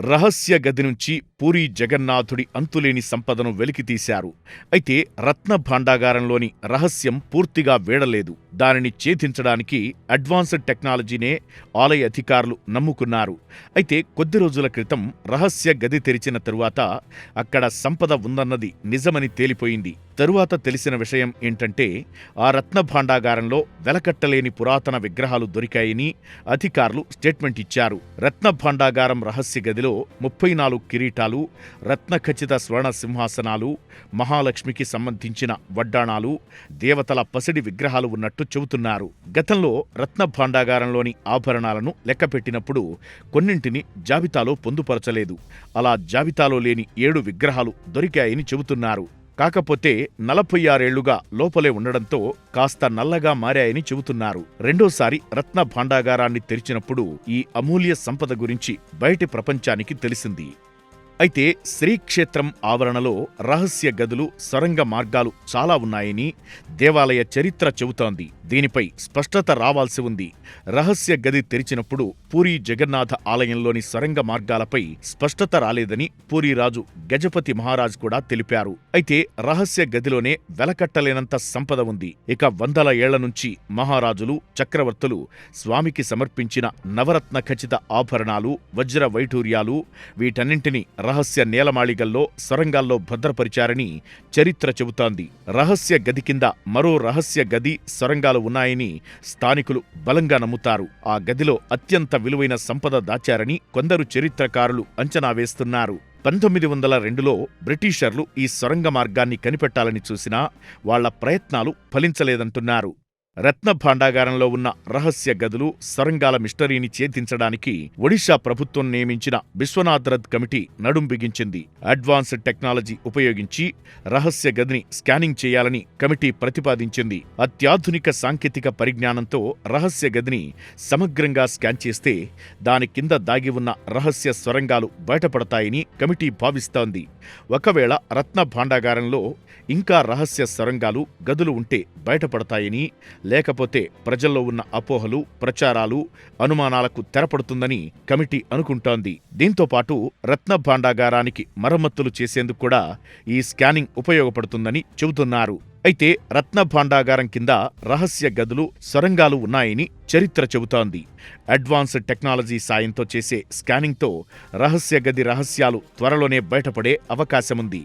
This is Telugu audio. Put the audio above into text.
రహస్య గది నుంచి పూరీ జగన్నాథుడి అంతులేని సంపదను వెలికితీశారు. అయితే రత్న భాండాగారంలోని రహస్యం పూర్తిగా వీడలేదు. దానిని ఛేదించడానికి అడ్వాన్స్డ్ టెక్నాలజీనే ఆలయ అధికారులు నమ్ముకున్నారు. అయితే కొద్ది రోజుల క్రితం రహస్య గది తెరిచిన తరువాత అక్కడ సంపద ఉందన్నది నిజమని తేలిపోయింది. తరువాత తెలిసిన విషయం ఏంటంటే ఆ రత్న భాండాగారంలో వెలకట్టలేని పురాతన విగ్రహాలు దొరికాయని అధికారులు స్టేట్మెంట్ ఇచ్చారు. రత్న భాండాగారం రహస్య గదిలో ముప్పై నాలుగు కిరీటాలు రత్నఖచిత స్వర్ణ సింహాసనాలు మహాలక్ష్మికి సంబంధించిన వడ్డాణాలు దేవతల పసిడి విగ్రహాలు ఉన్నట్టు చెబుతున్నారు. గతంలో రత్న భాండాగారంలోని ఆభరణాలను లెక్కపెట్టినప్పుడు కొన్నింటిని జాబితాలో పొందుపరచలేదు. అలా జాబితాలో లేని ఏడు విగ్రహాలు దొరికాయని చెబుతున్నారు. కాకపోతే నలభై ఆరేళ్ళుగా లోపలే ఉండడంతో కాస్త నల్లగా మారాయని చెబుతున్నారు. రెండోసారి రత్న భాండాగారాన్ని తెరిచినప్పుడు ఈ అమూల్య సంపద గురించి బయటి ప్రపంచానికి తెలిసింది. అయితే శ్రీక్షేత్రం ఆవరణలో రహస్య గదులు సొరంగ మార్గాలు చాలా ఉన్నాయని దేవాలయ చరిత్ర చెబుతోంది. దీనిపై స్పష్టత రావాల్సి ఉంది. రహస్య గది తెరిచినప్పుడు పూరీ జగన్నాథ ఆలయంలోని సొరంగ మార్గాలపై స్పష్టత రాలేదని పూరీరాజు గజపతి మహారాజ్ కూడా తెలిపారు. అయితే రహస్య గదిలోనే వెలకట్టలేనంత సంపద ఉంది. ఇక వందల ఏళ్ళ నుంచి మహారాజులు చక్రవర్తులు స్వామికి సమర్పించిన నవరత్న ఖచ్చిత ఆభరణాలు వజ్ర వైఢూర్యాలు వీటన్నింటినీ రహస్య నేలమాళిగల్లో సొరంగాల్లో భద్రపరిచారని చరిత్ర చెబుతాంది. రహస్య గది కింద మరో రహస్య గది సొరంగాలు ఉన్నాయని స్థానికులు బలంగా నమ్ముతారు. ఆ గదిలో అత్యంత విలువైన సంపద దాచారని కొందరు చరిత్రకారులు అంచనా వేస్తున్నారు. పంతొమ్మిది వందల రెండులో బ్రిటిషర్లు ఈ సొరంగ మార్గాన్ని కనిపెట్టాలని చూసినా వాళ్ళ ప్రయత్నాలు ఫలించలేదంటున్నారు. రత్న భాండాగారంలో ఉన్న రహస్య గదులు సొరంగాల మిస్టరీని ఛేదించడానికి ఒడిషా ప్రభుత్వం నియమించిన విశ్వనాథ్ కమిటీ నడుం బిగించింది. అడ్వాన్స్డ్ టెక్నాలజీ ఉపయోగించి రహస్య గదిని స్కానింగ్ చేయాలని కమిటీ ప్రతిపాదించింది. అత్యాధునిక సాంకేతిక పరిజ్ఞానంతో రహస్య గదిని సమగ్రంగా స్కాన్ చేస్తే దాని కింద దాగి ఉన్న రహస్య సొరంగాలు బయటపడతాయని కమిటీ భావిస్తోంది. ఒకవేళ రత్న భాండాగారంలో ఇంకా రహస్య సొరంగాలు గదులు ఉంటే బయటపడతాయని లేకపోతే ప్రజల్లో ఉన్న అపోహలు ప్రచారాలు అనుమానాలకు తెరపడుతుందని కమిటీ అనుకుంటోంది. దీంతో పాటు రత్న భాండాగారానికి మరమ్మతులు చేసేందుకు కూడా ఈ స్కానింగ్ ఉపయోగపడుతుందని చెబుతున్నారు. అయితే రత్న భాండాగారం కింద రహస్య గదులు సొరంగాలు ఉన్నాయని చరిత్ర చెబుతోంది. అడ్వాన్స్డ్ టెక్నాలజీ సాయంతో చేసే స్కానింగ్తో రహస్య గది రహస్యాలు త్వరలోనే బయటపడే అవకాశముంది.